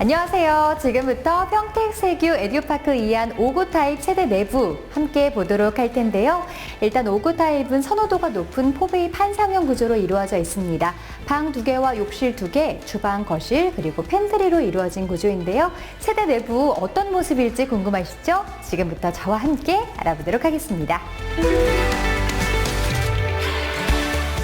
안녕하세요. 지금부터 평택세규 에듀파크 이안 5구 타입 세대 내부 함께 보도록 할 텐데요. 일단 5구 타입은 선호도가 높은 포베이 판상형 구조로 이루어져 있습니다. 방 두 개와 욕실 두 개, 주방, 거실, 그리고 팬트리로 이루어진 구조인데요. 세대 내부 어떤 모습일지 궁금하시죠? 지금부터 저와 함께 알아보도록 하겠습니다.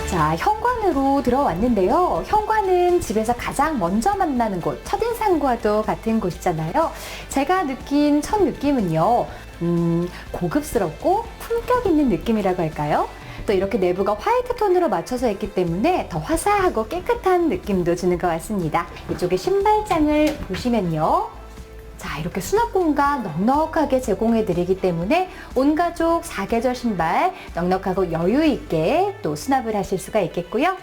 자, 현관으로 들어왔는데요. 현관은 집에서 가장 먼저 만나는 곳, 첫인상과도 같은 곳이잖아요. 제가 느낀 첫 느낌은요, 음, 고급스럽고 품격 있는 느낌이라고 할까요? 또 이렇게 내부가 화이트 톤으로 맞춰져 있기 때문에 더 화사하고 깨끗한 느낌도 주는 것 같습니다. 이쪽에 신발장을 보시면요. 자, 이렇게 수납 공간 넉넉하게 제공해 드리기 때문에 온 가족 사계절 신발 넉넉하고 여유 있게 또 수납을 하실 수가 있겠고요.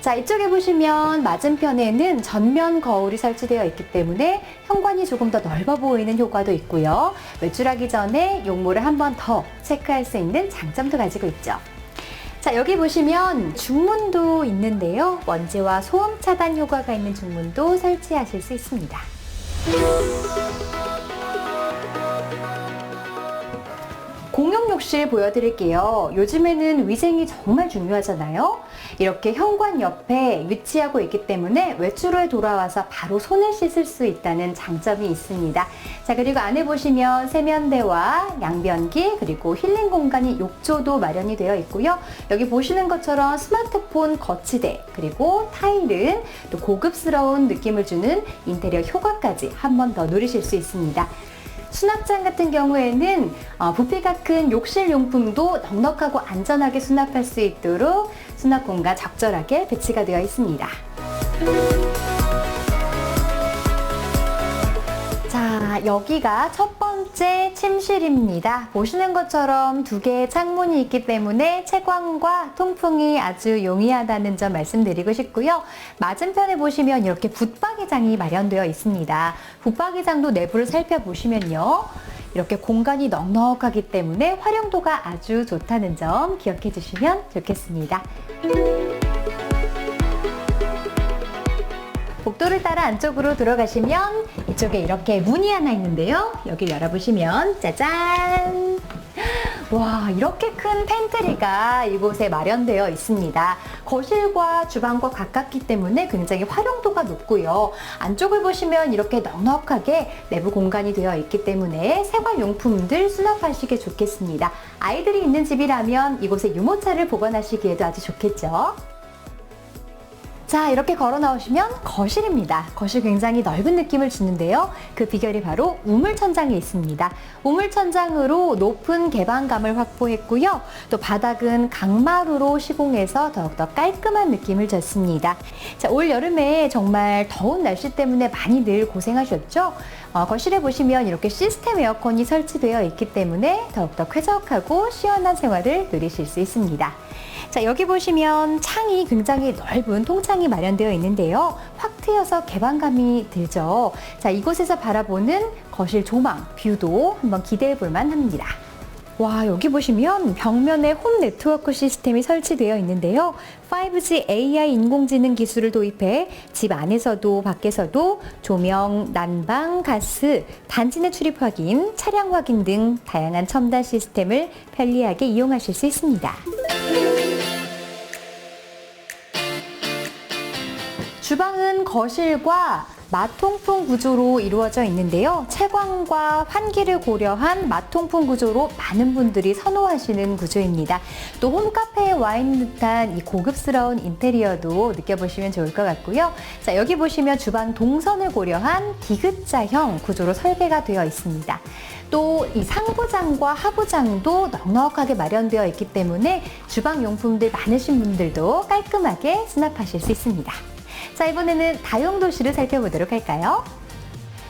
자, 이쪽에 보시면 맞은편에는 전면 거울이 설치되어 있기 때문에 현관이 조금 더 넓어 보이는 효과도 있고요. 외출하기 전에 용모를 한 번 더 체크할 수 있는 장점도 가지고 있죠. 자, 여기 보시면 중문도 있는데요. 먼지와 소음 차단 효과가 있는 중문도 설치하실 수 있습니다. Música 공용 욕실 보여드릴게요. 요즘에는 위생이 정말 중요하잖아요. 이렇게 현관 옆에 위치하고 있기 때문에 외출 후에 돌아와서 바로 손을 씻을 수 있다는 장점이 있습니다. 자, 그리고 안에 보시면 세면대와 양변기 그리고 힐링 공간이 욕조도 마련이 되어 있고요. 여기 보시는 것처럼 스마트폰 거치대 그리고 타일은 또 고급스러운 느낌을 주는 인테리어 효과까지 한 번 더 누리실 수 있습니다. 수납장 같은 경우에는 어, 부피가 큰 욕실 용품도 넉넉하고 안전하게 수납할 수 있도록 수납 공간 적절하게 배치가 되어 있습니다. 자, 여기가 첫 번째 침실입니다. 보시는 것처럼 두 개의 창문이 있기 때문에 채광과 통풍이 아주 용이하다는 점 말씀드리고 싶고요. 맞은편에 보시면 이렇게 붙박이장이 마련되어 있습니다. 붙박이장도 내부를 살펴보시면요. 이렇게 공간이 넉넉하기 때문에 활용도가 아주 좋다는 점 기억해 주시면 좋겠습니다. 복도를 따라 안쪽으로 들어가시면 이쪽에 이렇게 문이 하나 있는데요. 여기를 열어보시면 짜잔! 와, 이렇게 큰 팬트리가 이곳에 마련되어 있습니다. 거실과 주방과 가깝기 때문에 굉장히 활용도가 높고요. 안쪽을 보시면 이렇게 넉넉하게 내부 공간이 되어 있기 때문에 생활용품들 수납하시기 좋겠습니다. 아이들이 있는 집이라면 이곳에 유모차를 보관하시기에도 아주 좋겠죠. 자, 이렇게 걸어 나오시면 거실입니다. 거실 굉장히 넓은 느낌을 주는데요. 그 비결이 바로 우물천장에 있습니다. 우물천장으로 높은 개방감을 확보했고요. 또 바닥은 강마루로 시공해서 더욱더 깔끔한 느낌을 줬습니다. 자, 올 여름에 정말 더운 날씨 때문에 많이들 고생하셨죠? 어, 거실에 보시면 이렇게 시스템 에어컨이 설치되어 있기 때문에 더욱더 쾌적하고 시원한 생활을 누리실 수 있습니다. 자, 여기 보시면 창이 굉장히 넓은 통창이 마련되어 있는데요. 확 트여서 개방감이 들죠. 자, 이곳에서 바라보는 거실 조망, 뷰도 한번 기대해 볼만 합니다. 와, 여기 보시면 벽면에 홈 네트워크 시스템이 설치되어 있는데요. 5G AI 인공지능 기술을 도입해 집 안에서도 밖에서도 조명, 난방, 가스, 단지 내 출입 확인, 차량 확인 등 다양한 첨단 시스템을 편리하게 이용하실 수 있습니다. 주방은 거실과 마통풍 구조로 이루어져 있는데요. 채광과 환기를 고려한 마통풍 구조로 많은 분들이 선호하시는 구조입니다. 또 홈카페에 와 있는 듯한 이 고급스러운 인테리어도 느껴보시면 좋을 것 같고요. 자, 여기 보시면 주방 동선을 고려한 디귿자형 구조로 설계가 되어 있습니다. 또 이 상부장과 하부장도 넉넉하게 마련되어 있기 때문에 주방 용품들 많으신 분들도 깔끔하게 수납하실 수 있습니다. 자, 이번에는 다용도실을 살펴보도록 할까요?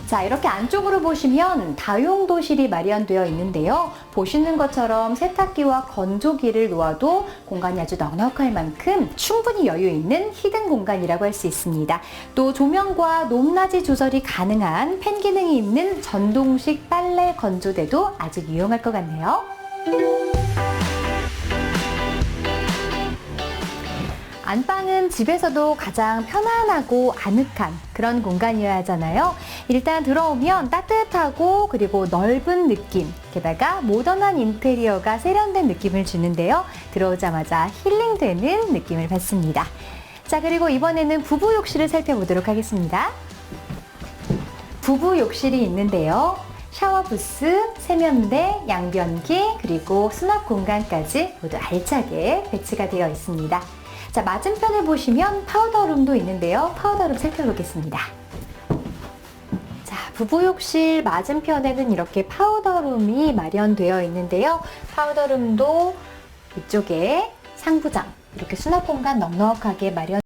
자, 이렇게 안쪽으로 보시면 다용도실이 마련되어 있는데요. 보시는 것처럼 세탁기와 건조기를 놓아도 공간이 아주 넉넉할 만큼 충분히 여유 있는 히든 공간이라고 할 수 있습니다. 또 조명과 높낮이 조절이 가능한 팬 기능이 있는 전동식 빨래 건조대도 아주 유용할 것 같네요. 안방은 집에서도 가장 편안하고 아늑한 그런 공간이어야 하잖아요. 일단 들어오면 따뜻하고 그리고 넓은 느낌, 게다가 모던한 인테리어가 세련된 느낌을 주는데요. 들어오자마자 힐링되는 느낌을 받습니다. 자, 그리고 이번에는 부부 욕실을 살펴보도록 하겠습니다. 부부 욕실이 있는데요. 샤워 부스, 세면대, 양변기, 그리고 수납 공간까지 모두 알차게 배치가 되어 있습니다. 자, 맞은편을 보시면 파우더룸도 있는데요. 파우더룸 살펴보겠습니다. 자, 부부 욕실 맞은편에는 이렇게 파우더룸이 마련되어 있는데요. 파우더룸도 이쪽에 상부장, 이렇게 수납 공간 넉넉하게 마련